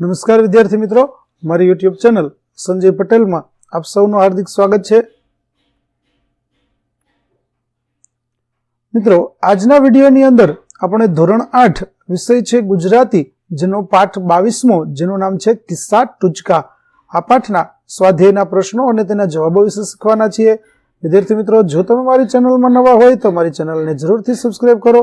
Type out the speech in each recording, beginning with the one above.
નમસ્કાર વિદ્યાર્થી મિત્રો, મારી યુટ્યુબ ચેનલ સંજય પટેલમાં આપ સૌનું હાર્દિક સ્વાગત છે. મિત્રો, આજના વિડીયોની અંદર આપણે ધોરણ આઠ વિષય છે ગુજરાતી, જેનો પાઠ બાવીસમો, જેનું નામ છે કિસ્સા ટૂચકા. આ પાઠના સ્વાધ્યાયના પ્રશ્નો અને તેના જવાબો વિશે શીખવાના છીએ. વિદ્યાર્થી મિત્રો, જો તમે મારી ચેનલમાં નવા હોય તો મારી ચેનલને જરૂરથી સબસ્ક્રાઈબ કરો.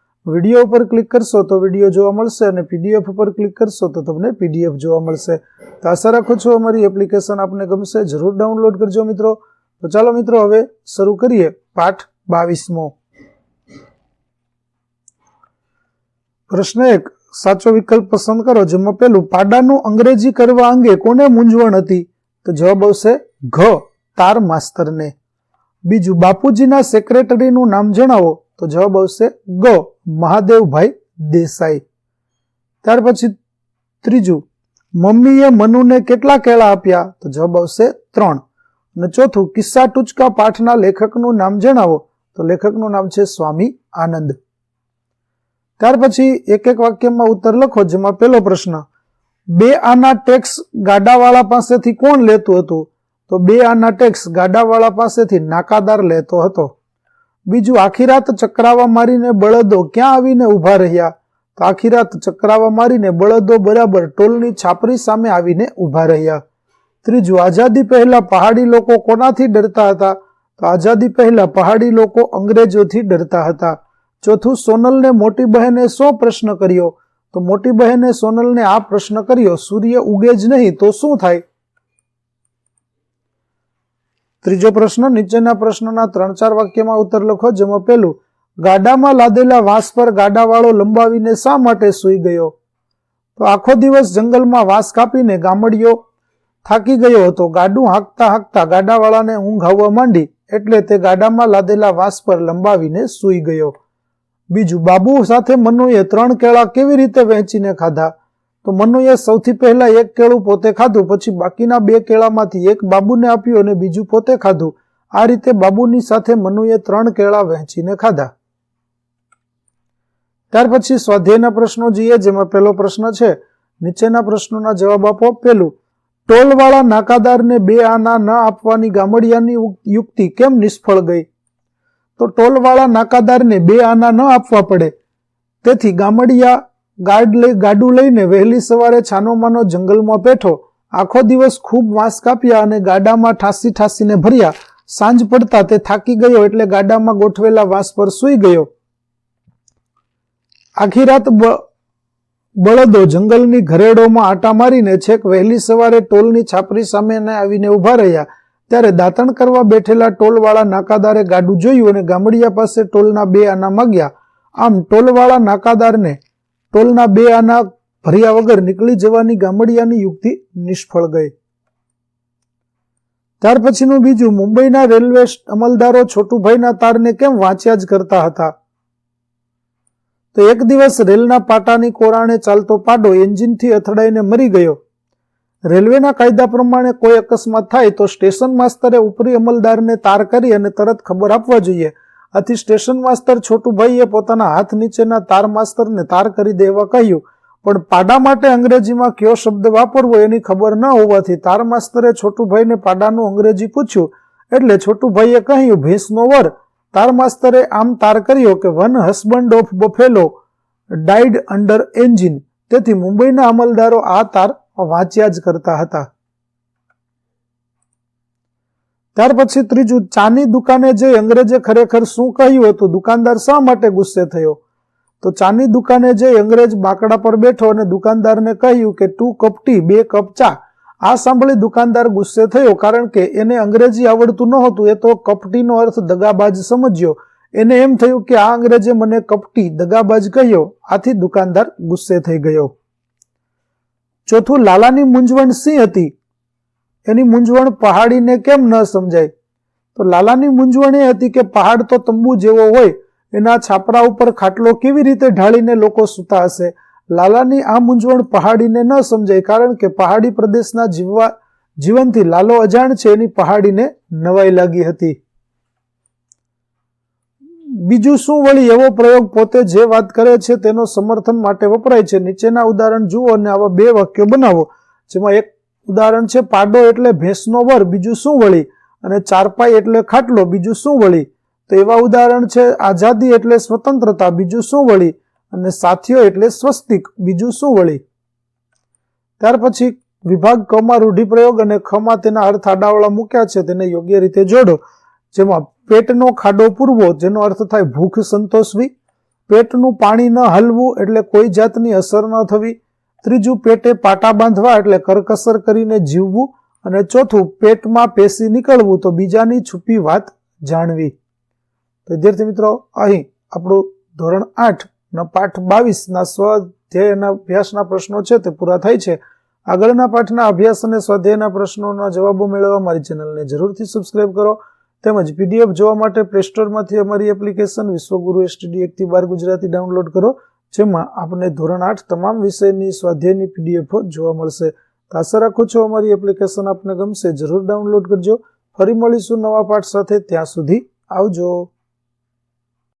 વીડિયો ઉપર ક્લિક કરશો તો વીડિયો જોવા મળશે અને પીડીએફ ઉપર ક્લિક કરશો તો તમને પીડીએફ જોવા મળશે. તો આશા રાખું છું અમારી એપ્લિકેશન આપને ગમશે. જરૂર ડાઉનલોડ કરજો મિત્રો. તો ચાલો મિત્રો, હવે શરૂ કરીએ પાઠ બાવીસમો. પ્રશ્ન એક, સાચો વિકલ્પ પસંદ કરો જેમાં પેલું પાડાનું અંગ્રેજી કરવા અંગે કોને મૂંઝવણ હતી? તો જવાબ આવશે, ઘ, તાર માસ્તરને. બીજું, બાપુજીના સેક્રેટરીનું નામ જણાવો. તો જવાબ આવશે, ગ, મહાદેવભાઈ દેસાઈ. ત્યાર પછી ત્રીજું, મમ્મીએ મનુને કેટલા કેળા આપ્યા? તો જવાબ આવશે, ત્રણ. અને ચોથું, કિસ્સા ટૂચકા પાઠના લેખકનું નામ જણાવો. તો લેખકનું નામ છે સ્વામી આનંદ. ત્યાર પછી એક એક વાક્યમાં ઉત્તર લખો, જેમાં પહેલો પ્રશ્ન, બે આના ટેક્સ ગાડાવાળા પાસેથી કોણ લેતું હતું? તો બે આના ટેક્સ ગાડાવાળા પાસેથી નાકાદાર લેતો હતો. બીજું આખી રાત ચક્રાવા મારીને બળદો ક્યાં આવીને ઊભા રહ્યા? તો આખી રાત ચક્રાવા મારીને બળદો બરાબર ટોલની છાપરી સામે આવીને ઊભા રહ્યા. ત્રીજું, આઝાદી પહેલા પહાડી લોકો કોનાથી ડરતા હતા? તો આઝાદી પહેલા પહાડી લોકો અંગ્રેજોથી ડરતા હતા. ચોથું, સોનલને મોટી બહેને શો પ્રશ્ન કર્યો. તો મોટી બહેને સોનલને આ પ્રશ્ન કર્યો, સૂર્ય ઉગે જ નહીં તો શું થાય? ત્રીજો પ્રશ્ન, નીચેના પ્રશ્નના ત્રણ ચાર વાક્યમાં ઉત્તર લખો, જેમાં પહેલું, ગાડામાં લાદેલા વાંસ પર ગાડાવાળો લંબાવીને શા માટે સૂઈ ગયો? તો આખો દિવસ જંગલમાં વાંસ કાપીને ગામડિયો થાકી ગયો હતો. ગાડું હાંકતા હાંકતા ગાડાવાળાને ઊંઘ આવવા માંડી, એટલે તે ગાડામાં લાદેલા વાંસ પર લંબાવીને સૂઈ ગયો. બીજું, બાબુ સાથે મનુએ ત્રણ કેળા કેવી રીતે વહેંચીને ખાધા? તો મનુએ સૌથી પહેલા એક કેળું પોતે ખાધું, પછી બાકીના બે કેળામાંથી એક બાબુને આપ્યું અને બીજું પોતે ખાધું. આ રીતે બાબુની સાથે મનુએ ત્રણ કેળા વહેંચીને ખાધા. ત્યાર પછી સ્વાધ્યાયના પ્રશ્નો જોઈએ, જેમાં પહેલો પ્રશ્ન છે, નીચેના પ્રશ્નોના જવાબ આપો. પેલું ટોલવાળા નાકાદારને બે આના ન આપવાની ગામડિયાની યુક્તિ કેમ નિષ્ફળ ગઈ? તો ટોલવાળા નાકાદારને બે આના ન આપવા પડે. તેથી ગામડિયા ગાડ લઈ ગાડું લઈને વહેલી સવારે છાનોમાનો જંગલમાં બેઠો, આખો દિવસ ખૂબ વાંસ કાપ્યા અને ગાડામાં ઠાસી ઠાસીને ભર્યા. સાંજ પડતા તે થાકી ગયો એટલે ગાડામાં ગોઠવેલા વાંસ પર સૂઈ ગયો. આખી રાત બળદો જંગલની ઘરેડોમાં આટા મારીને છેક વહેલી સવારે ટોલની છાપરી સામે આવીને ઊભા રહ્યા. ત્યારે દાંતણ કરવા બેઠેલા ટોલવાળા નાકાદારે ગાડું જોયું અને ગામડિયા પાસે ટોલના બે આના માગ્યા. આમ ટોલવાળા નાકાદારને ટોલના બે આના ભર્યા વગર નીકળી જવાની ગામડિયાની યુક્તિ નિષ્ફળ ગઈ. ત્યાર પછીનું બીજું, મુંબઈના રેલવે અમલદારો છોટુભાઈના તારને કેમ વાંચ્યા જ કરતા હતા? તો એક દિવસ રેલના પાટાની કોરાણે ચાલતો પાડો એન્જિનથી અથડાઈને મરી ગયો. રેલવેના કાયદા પ્રમાણે કોઈ અકસ્માત થાય તો સ્ટેશન માસ્તરે ઉપરી અમલદારને તાર કરી અને તરત ખબર આપવા જોઈએ. આથી સ્ટેશન માસ્તર છોટુભાઈએ પોતાના હાથ નીચેના તાર માસ્તરને તાર કરી દેવા કહ્યું. પણ પાડા માટે અંગ્રેજીમાં કયો શબ્દ વાપરવો એની ખબર ન હોવાથી તાર માસ્તરે છોટુભાઈને પાડાનું અંગ્રેજી પૂછ્યું. એટલે છોટુભાઈએ કહ્યું, ભેંસનો વર. તાર માસ્તરે આમ તાર કર્યો કે, one husband of buffalo died under engine. તેથી મુંબઈના અમલદારો આ તાર વાંચ્યા જ કરતા હતા. ત્યાર પછી ત્રીજું, ચાની દુકાને જઈ અંગ્રેજે ખરેખર શું કહ્યું હતું? દુકાનદાર શા માટે ગુસ્સે થયો? તો ચાની દુકાને જઈ અંગ્રેજ બાકડા પર બેઠો અને દુકાનદારને કહ્યું કે ટુ કપ ટી, બે કપ ચા. આ સાંભળી દુકાનદાર ગુસ્સે થયો કારણ કે એને અંગ્રેજી આવડતું નહોતું. એ તો કપટીનો અર્થ દગાબાજ સમજ્યો. એને એમ થયું કે, આ અંગ્રેજે મને કપટી દગાબાજ કહ્યો. આથી દુકાનદાર ગુસ્સે થઈ ગયો. ચોથું, લાલાની મૂંઝવણ સી હતી? એની મૂંઝવણ પહાડીને કેમ ન સમજાય? તો લાલાની મૂંઝવણ એ હતી કે પહાડ તો તંબુ જેવો હોય, એના છાપરા ઉપર ખાટલો કેવી રીતે ઢાળીને લોકો સૂતા હશે? લાલાની આ મૂંઝવણ પહાડીને ન સમજાય કારણ કે પહાડી પ્રદેશના જીવવા જીવનથી લાલો અજાણ છે એની પહાડીને નવાઈ લાગી હતી. બીજું શું વળી એવો પ્રયોગ પોતે જે વાત કરે છે તેનો સમર્થન માટે વપરાય છે? નીચેના ઉદાહરણ જુઓ અને આવા બે વાક્યો બનાવો, જેમાં એક ઉદાહરણ છે, પાડો એટલે ભેંસનો વર, બીજું શું વળી? અને ચારપાઈ એટલે ખાટલો, બીજું શું વળી? તો એવા ઉદાહરણ છે, આઝાદી એટલે સ્વતંત્રતા, બીજું શું વળી? અને સાથીઓ એટલે સ્વસ્તિક, બીજું શું વળી? ત્યાર પછી વિભાગ કમાં રૂઢિપ્રયોગ અને ખમાં તેના અર્થ આડાવળા મૂક્યા છે, તેને યોગ્ય રીતે જોડો. જેમાં પેટનો ખાડો પૂરવો, જેનો અર્થ થાય ભૂખ સંતોષવી. પેટનું પાણી ન હલવું એટલે કોઈ જાતની અસર ન થવી. ત્રીજું પેટે પાટા બાંધવા એટલે કરકસર કરીને જીવવું અને ચોથું પેટમાં પેસી નીકળવું તો બીજાની છુપી વાત જાણવી. તો વિદ્યાર્થી મિત્રો, અહીં આપણું ધોરણ આઠ ના પાઠ બાવીસ ના સ્વાધ્યાયના અભ્યાસના પ્રશ્નો છે તે પૂરા થાય છે. આગળના પાઠના અભ્યાસ અને સ્વાધ્યાયના પ્રશ્નોના જવાબો મેળવવા મારી ચેનલને જરૂરથી સબસ્ક્રાઇબ કરો. તેમજ પીડીએફ જોવા માટે પ્લે સ્ટોરમાંથી અમારી એપ્લિકેશન વિશ્વગુરુ એસટીડી એકથી બાર ગુજરાતી ડાઉનલોડ કરો. જેમાં આપને ધોરણ આઠ તમામ વિષયની સ્વાધ્યાયની પીડીએફ જોવા મળશે. તો આશા રાખું છું અમારી એપ્લિકેશન આપને ગમશે. જરૂર ડાઉનલોડ કરજો. ફરી મળીશું નવા પાઠ સાથે. ત્યાં સુધી આવજો.